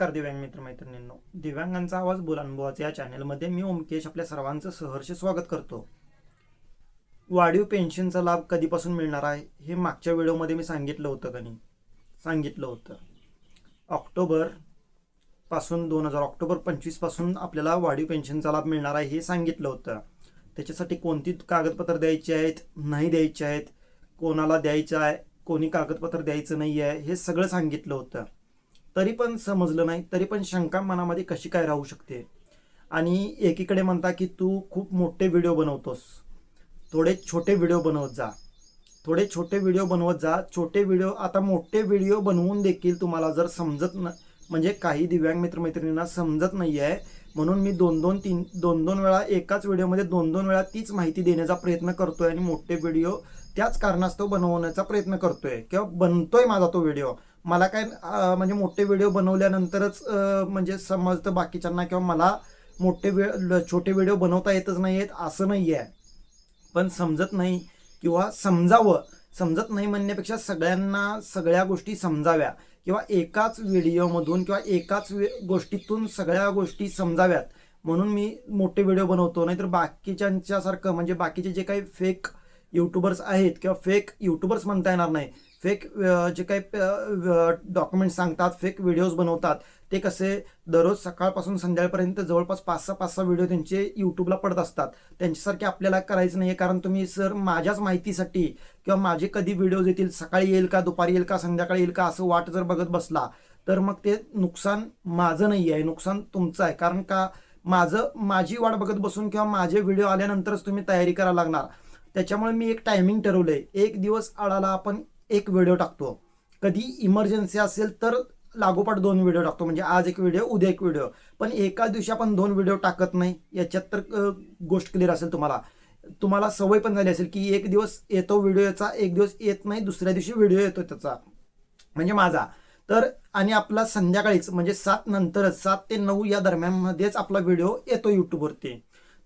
नमस्कार दिव्यांग मित्र मैत्रिणींनो दिव्यांगांचा आवाज बोलानुभवाचा या चॅनलमध्ये मी ओमकेश आपल्या सर्वांचं सहर्ष स्वागत करतो. वाढीव पेन्शनचा लाभ कधीपासून मिळणार आहे हे मागच्या व्हिडिओमध्ये मी सांगितलं होतं का नाही? सांगितलं होतं. ऑक्टोबरपासून दोन हजार ऑक्टोबर पंचवीसपासून आपल्याला वाढीव पेन्शनचा लाभ मिळणार आहे हे सांगितलं होतं. त्याच्यासाठी कोणती कागदपत्र द्यायची आहेत नाही द्यायची आहेत कोणाला द्यायचं आहे कोणी कागदपत्र द्यायचं नाही आहे हे सगळं सांगितलं होतं. तरी पण समजलं नाही तरी पण शंका मनामध्ये कशी काय राहू शकते? आणि एकीकडे म्हणता की तू खूप मोठे व्हिडिओ बनवतोस. थोडे छोटे व्हिडिओ बनवत जा. थोडे छोटे व्हिडिओ बनवत जा. छोटे व्हिडिओ आता मोठे व्हिडिओ बनवून देखील तुम्हाला जर समजत न म्हणजे काही दिव्यांग मित्रमैत्रिणींना समजत नाही आहे म्हणून मी दोन दोन तीन दोन दोन वेळा एकाच व्हिडिओमध्ये दोन दोन वेळा तीच माहिती देण्याचा प्रयत्न करतोय आणि मोठे व्हिडिओ त्याच कारणास्तव बनवण्याचा प्रयत्न करतोय. किंवा बनतोय माझा तो व्हिडिओ. मला काय म्हणजे मोठे व्हिडिओ बनवल्यानंतरच म्हणजे समजतं बाकीच्यांना किंवा मला मोठे वे ल- छोटे व्हिडिओ बनवता येतच नाही आहेत असं नाही आहे पण समजत नाही किंवा समजावं समजत नाही म्हणण्यापेक्षा सगळ्यांना सगळ्या गोष्टी समजाव्या किंवा एकाच व्हिडिओमधून किंवा एकाच वे- गोष्टीतून सगळ्या गोष्टी समजाव्यात. म्हणून मी मोठे व्हिडिओ बनवतो. नाहीतर बाकीच्यांच्यासारखं म्हणजे बाकीचे जे काही फेक यूट्यूबर्स आहेत किंवा फेक यूट्यूबर्स म्हणता येणार नाही. फेक जे काही डॉक्युमेंट्स सांगतात फेक व्हिडिओज बनवतात ते कसे दररोज सकाळपासून संध्याकाळपर्यंत जवळपास पाच सहा पाच सहा व्हिडिओ त्यांचे यूट्यूबला पडत असतात. त्यांच्यासारखे आपल्याला करायचं नाही कारण तुम्ही सर माझ्याच माहितीसाठी किंवा माझे कधी व्हिडिओज येतील सकाळी येईल का दुपारी येईल का संध्याकाळी येईल का असं वाट जर बघत बसला तर मग ते नुकसान माझं नाही आहे नुकसान तुमचं आहे. कारण का माझं माझी वाट बघत बसून किंवा माझे व्हिडिओ आल्यानंतरच तुम्ही तयारी करायला लागणार. त्याच्यामुळे मी एक टायमिंग ठरवलंय. एक दिवस आडाला आपण एक व्हिडिओ टाकतो. कधी इमर्जन्सी असेल तर लागोपाठ दोन व्हिडिओ टाकतो. म्हणजे आज एक व्हिडिओ उद्या एक व्हिडिओ पण एका दिवशी आपण दोन व्हिडिओ टाकत नाही. याच्यात तर गोष्ट क्लिअर असेल तुम्हाला. तुम्हाला सवय पण झाली असेल की एक दिवस येतो व्हिडिओ याचा एक दिवस येत नाही दुसऱ्या दिवशी व्हिडिओ येतो त्याचा. म्हणजे माझा. तर आणि आपला संध्याकाळीच म्हणजे सात नंतरच सात ते नऊ या दरम्यानमध्येच आपला व्हिडिओ येतो यूट्यूबवरती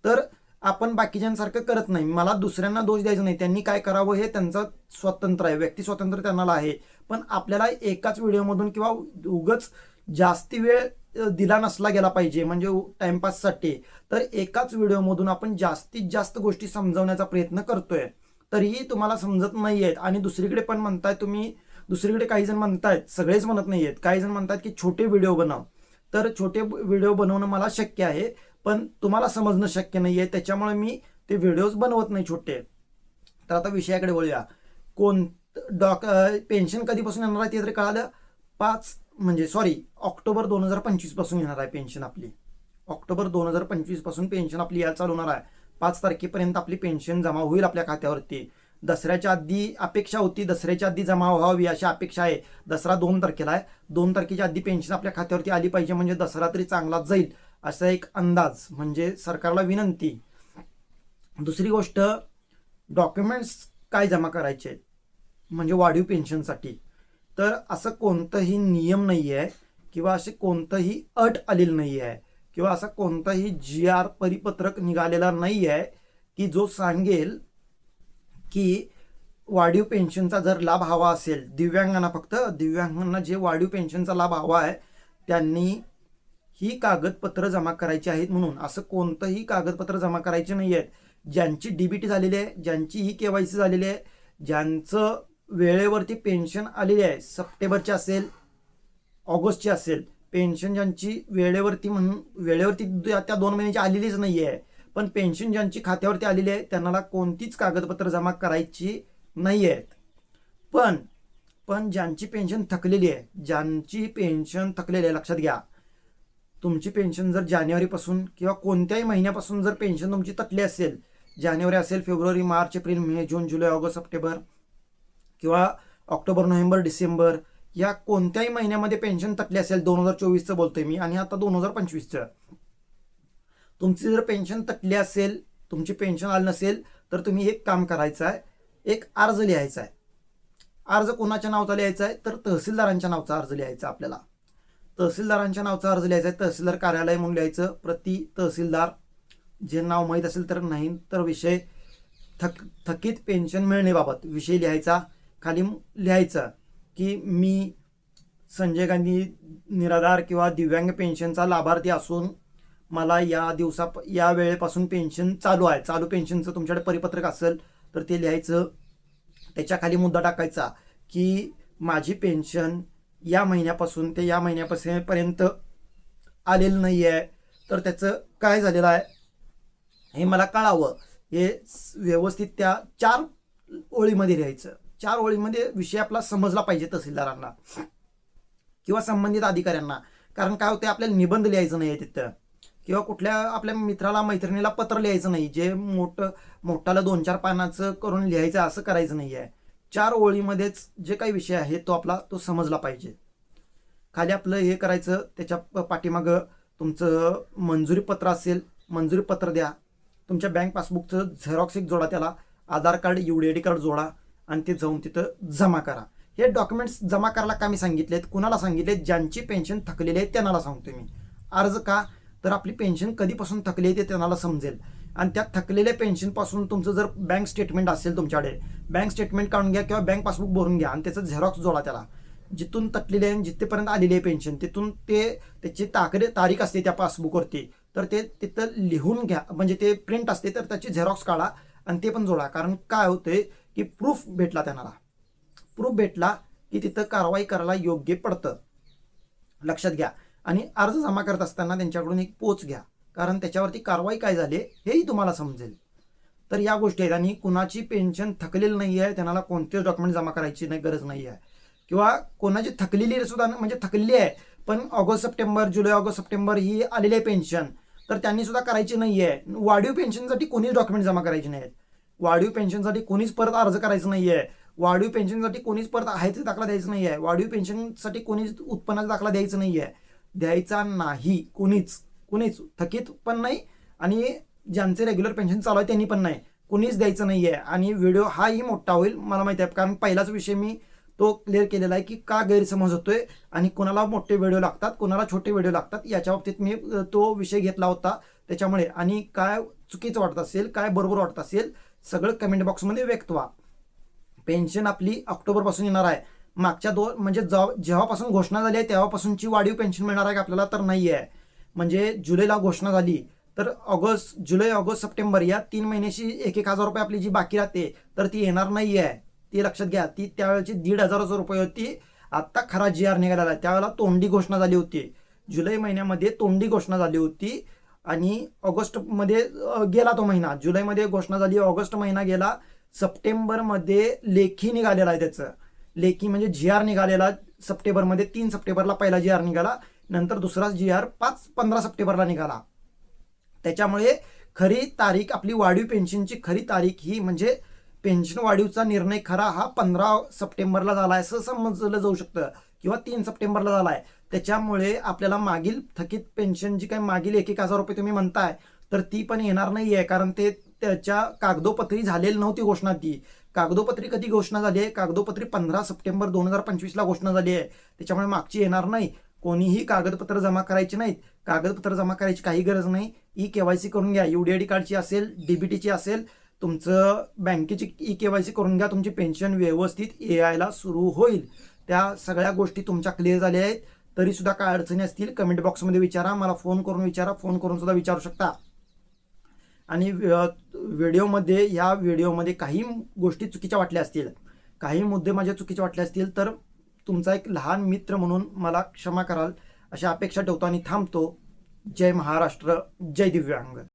तर आपण बाकीच्यांसारखं करत नाही. मला दुसऱ्यांना दोष द्यायचा नाही. त्यांनी काय करावं हे त्यांचं स्वतंत्र आहे. व्यक्ती स्वतंत्र त्यांना आहे. पण आपल्याला एकाच व्हिडिओमधून किंवा उगच जास्ती वेळ दिला नसला गेला पाहिजे. म्हणजे टाइमपाससाठी. तर एकाच व्हिडिओमधून आपण जास्तीत जास्त गोष्टी समजवण्याचा प्रयत्न करतोय. तरीही तुम्हाला समजत नाही आहेत आणि दुसरीकडे पण म्हणताय तुम्ही दुसरीकडे काही जण म्हणतायत सगळेच म्हणत नाही आहेत काही जण म्हणतात की छोटे व्हिडिओ बनव. तर छोटे व्हिडिओ बनवणं मला शक्य आहे. पण तुम्हाला समजणं शक्य नाही आहे त्याच्यामुळे मी ते व्हिडिओज बनवत नाही छोटे. तर आता विषयाकडे वळूया. कोण डॉक पेन्शन कधीपासून येणार आहे ते तरी कळालं. पाच म्हणजे सॉरी ऑक्टोबर दोन हजार पंचवीसपासून येणार आहे पेन्शन आपली. ऑक्टोबर दोन हजार पंचवीसपासून पेन्शन आपली या चालू होणार आहे. पाच तारखेपर्यंत आपली पेन्शन जमा होईल आपल्या खात्यावरती. दसऱ्याच्या आधी अपेक्षा होती. दसऱ्याच्या आधी जमा व्हावी अशी अपेक्षा आहे. दसरा दोन तारखेला आहे. दोन तारखेच्या आधी पेन्शन आपल्या खात्यावरती आली पाहिजे. म्हणजे दसरा तरी चांगलाच जाईल. असा एक अंदाज म्हणजे सरकारला विनंती. दुसरी गोष्ट डॉक्युमेंट्स काय जमा करायचे? म्हणजे वाढीव पेन्शनसाठी तर असं कोणतंही नियम नाही आहे किंवा असे कोणतंही अट आलेली नाही आहे किंवा असा कोणताही जी आर परिपत्रक निघालेला नाही आहे की जो सांगेल की वाढीव पेन्शनचा जर लाभ हवा असेल दिव्यांगांना फक्त दिव्यांगांना जे वाढीव पेन्शनचा लाभ हवा आहे त्यांनी ही कागदपत्र जमा करायची आहेत म्हणून. असं कोणतंही कागदपत्र जमा करायचे नाही आहेत ज्यांची डीबीटी झालेली आहे ज्यांची ही के वाय सी झालेली आहे ज्यांचं वेळेवरती पेन्शन आलेली आहे सप्टेंबरची असेल ऑगस्टची असेल पेन्शन ज्यांची वेळेवरती म्हणून वेळेवरती त्या त्या दोन महिन्याची आलेलीच नाही आहे पण पेन्शन ज्यांची खात्यावरती आलेली आहे त्यांना कोणतीच कागदपत्र जमा करायची नाही आहेत पण पण ज्यांची पेन्शन थकलेली आहे ज्यांची पेन्शन थकलेली आहे लक्षात घ्या. तुमची पेन्शन जर जानेवारीपासून किंवा कोणत्याही महिन्यापासून जर पेन्शन तुमची तटली असेल जानेवारी असेल फेब्रुवारी मार्च एप्रिल मे जून जुलै ऑगस्ट सप्टेंबर किंवा ऑक्टोबर नोव्हेंबर डिसेंबर या कोणत्याही महिन्यामध्ये पेन्शन तटली असेल दोन हजार चोवीसचं बोलतोय मी आणि आता दोन हजार पंचवीसचं. तुमची जर पेन्शन तटली असेल तुमची पेन्शन आली नसेल तर तुम्ही एक काम करायचं आहे एक अर्ज लिहायचा आहे अर्ज कोणाच्या नावाचा लिहायचा आहे तर तहसीलदारांच्या नावाचा अर्ज लिहायचा आपल्याला. तहसीलदारांच्या नावाचा अर्ज लिहायचा आहे. तहसीलदार कार्यालय म्हणून लिहायचं. प्रति तहसीलदार जे नाव माहीत असेल तर नाही तर विषय थक थकीत पेन्शन मिळण्याबाबत विषय लिहायचा. खाली लिहायचं की मी संजय गांधी निराधार किंवा दिव्यांग पेन्शनचा लाभार्थी असून मला या दिवसा या वेळेपासून पेन्शन चालू आहे. चालू पेन्शनचं तुमच्याकडे परिपत्रक असेल तर ते लिहायचं. त्याच्याखाली मुद्दा टाकायचा की माझी पेन्शन या महिन्यापासून ते या महिन्यापासून पर्यंत आलेलं नाही आहे तर त्याचं काय झालेलं आहे? हे मला कळावं. हे व्यवस्थित त्या चार ओळीमध्ये लिहायचं. चार ओळीमध्ये विषय आपला समजला पाहिजे तहसीलदारांना किंवा संबंधित अधिकाऱ्यांना. कारण काय होते आपल्याला निबंध लिहायचं नाही आहे तिथं. किंवा कुठल्या आपल्या मित्राला मैत्रिणीला पत्र लिहायचं नाही. जे मोठं मोठाला दोन चार पानाचं करून लिहायचं असं करायचं नाही आहे चार ओळीमध्येच जे काही विषय आहे तो आपला तो समजला पाहिजे. खाली आपलं हे करायचं त्याच्या प- पाठीमागं तुमचं मंजुरी पत्र असेल मंजुरी पत्र द्या. तुमच्या बँक पासबुकचं झेरॉक्स एक जोडा त्याला Aadhaar card U D card जोडा आणि ते जाऊन तिथं जमा करा. हे डॉक्युमेंट्स जमा करायला का मी आहेत कुणाला सांगितले ज्यांची पेन्शन थकलेली आहे त्यांना सांगतो मी. अर्ज का? तर आपली पेन्शन कधीपासून थकली आहे ते त्यांना समजेल. आणि त्या थकलेल्या पेन्शनपासून तुमचं जर बँक स्टेटमेंट असेल तुमच्याकडे बँक स्टेटमेंट काढून घ्या किंवा बँक पासबुक भरून घ्या आणि त्याचं झेरॉक्स जोडा त्याला. जिथून तटलेले आहे जिथेपर्यंत आलेली आहे पेन्शन तिथून ते त्याची ताकदे तारीख असते त्या पासबुकवरती तर ते तिथं लिहून घ्या म्हणजे ते प्रिंट असते तर त्याची झेरॉक्स काढा आणि ते पण जोडा. कारण काय होतंय की प्रूफ भेटला त्यांना. प्रूफ भेटला की तिथं कारवाई करायला योग्य पडतं. लक्षात घ्या. आणि अर्ज जमा करत असताना त्यांच्याकडून एक पोच घ्या. कारण त्याच्यावरती कारवाई काय झाली हेही तुम्हाला समजेल. तर या गोष्टी आहेत आणि कुणाची पेन्शन थकलेली नाही आहे त्यांना कोणतेच डॉक्युमेंट जमा करायची नाही गरज नाही आहे. किंवा कोणाची थकलेली सुद्धा म्हणजे थकलेली आहे पण ऑगस्ट सप्टेंबर जुलै ऑगस्ट सप्टेंबर ही आलेली आहे पेन्शन तर त्यांनी सुद्धा करायची नाही आहे. वाढीव पेन्शनसाठी कोणीच डॉक्युमेंट जमा करायचे नाहीत वाढीव पेन्शनसाठी कोणीच परत अर्ज करायचा नाही आहे. वाढीव पेन्शनसाठी कोणीच परत आहेच दाखला द्यायचा नाही आहे. वाढीव पेन्शनसाठी कोणीच उत्पन्नाचा दाखला द्यायचा नाही आहे. द्यायचा नाही कोणीच. कुणीच थकीत पण नाही आणि ज्यांचे रेग्युलर पेन्शन चालू आहे त्यांनी पण नाही. कुणीच द्यायचं नाही आहे आणि व्हिडिओ हाही मोठा होईल मला माहिती आहे. कारण पहिलाच विषय मी तो क्लिअर केलेला आहे की का गैरसमज होतोय आणि कोणाला मोठे व्हिडिओ लागतात कोणाला छोटे व्हिडिओ लागतात याच्या बाबतीत मी तो विषय घेतला होता त्याच्यामुळे. आणि काय चुकीचं वाटत असेल काय बरोबर वाटत असेल सगळं कमेंट बॉक्समध्ये व्यक्त व्हा. पेन्शन आपली ऑक्टोबरपासून येणार आहे. मागच्या दोन म्हणजे जेव्हापासून घोषणा झाली आहे तेव्हापासूनची वाढीव पेन्शन मिळणार आहे का आपल्याला तर नाही आहे म्हणजे जुलैला घोषणा झाली. तर ऑगस्ट जुलै ऑगस्ट सप्टेंबर या तीन महिन्याची एक एक हजार रुपये आपली जी बाकी राहते तर ती येणार नाही आहे ती लक्षात घ्या ती त्यावेळेची दीड हजाराचा रुपये होती. आत्ता खरा जी आर निघालेला आहे. त्यावेळेला तोंडी घोषणा झाली होती. जुलै महिन्यामध्ये तोंडी घोषणा झाली होती. आणि ऑगस्टमध्ये गेला तो महिना. जुलैमध्ये घोषणा झाली ऑगस्ट महिना गेला. सप्टेंबरमध्ये लेखी निघालेला आहे त्याचं. लेखी म्हणजे जी आर निघालेला सप्टेंबरमध्ये तीन सप्टेंबरला पहिला जी आर निघाला. नंतर दुसरा जी आर पाच पंधरा सप्टेंबरला निघाला. त्याच्यामुळे खरी तारीख आपली वाढीव पेन्शनची खरी तारीख ही म्हणजे पेन्शन वाढीवचा निर्णय खरा हा पंधरा सप्टेंबरला झाला आहे असं समजलं जाऊ शकतं किंवा तीन सप्टेंबरला झाला आहे त्याच्यामुळे आपल्याला मागील थकीत पेन्शन जी काही मागील एक एक हजार रुपये तुम्ही म्हणताय तर ती पण येणार नाही आहे कारण ते त्याच्या कागदोपत्री झालेली नव्हती घोषणा ती. कागदोपत्री कधी घोषणा झाली आहे? कागदोपत्री पंधरा सप्टेंबर दोन हजार पंचवीसला घोषणा झाली आहे. त्याच्यामुळे मागची येणार नाही. कोणीही कागदपत्र जमा करायची नाहीत. कागदपत्र जमा करायची काही गरज नाही. ई केवायसी करून घ्या. युडीआयडी कार्डची असेल डीबीटीची असेल तुमचं बँकेची ई केवायसी करून घ्या. तुमची पेन्शन व्यवस्थित ए आयला सुरू होईल. त्या सगळ्या गोष्टी तुमच्या क्लिअर झाल्या आहेत. तरी सुद्धा काय अडचणी असतील कमेंट बॉक्समध्ये विचारा. मला फोन करून विचारा. फोन करून सुद्धा विचारू शकता. आणि व्हिडिओमध्ये ह्या व्हिडिओमध्ये काही गोष्टी चुकीच्या वाटल्या असतील. काही मुद्दे माझ्या चुकीचे वाटले असतील तर तुमचा एक लहान मित्र म्हणून मला क्षमा कराल. अशा अपेक्षा ठेवतो आणि थांबतो. जय महाराष्ट्र जय दिव्यांग.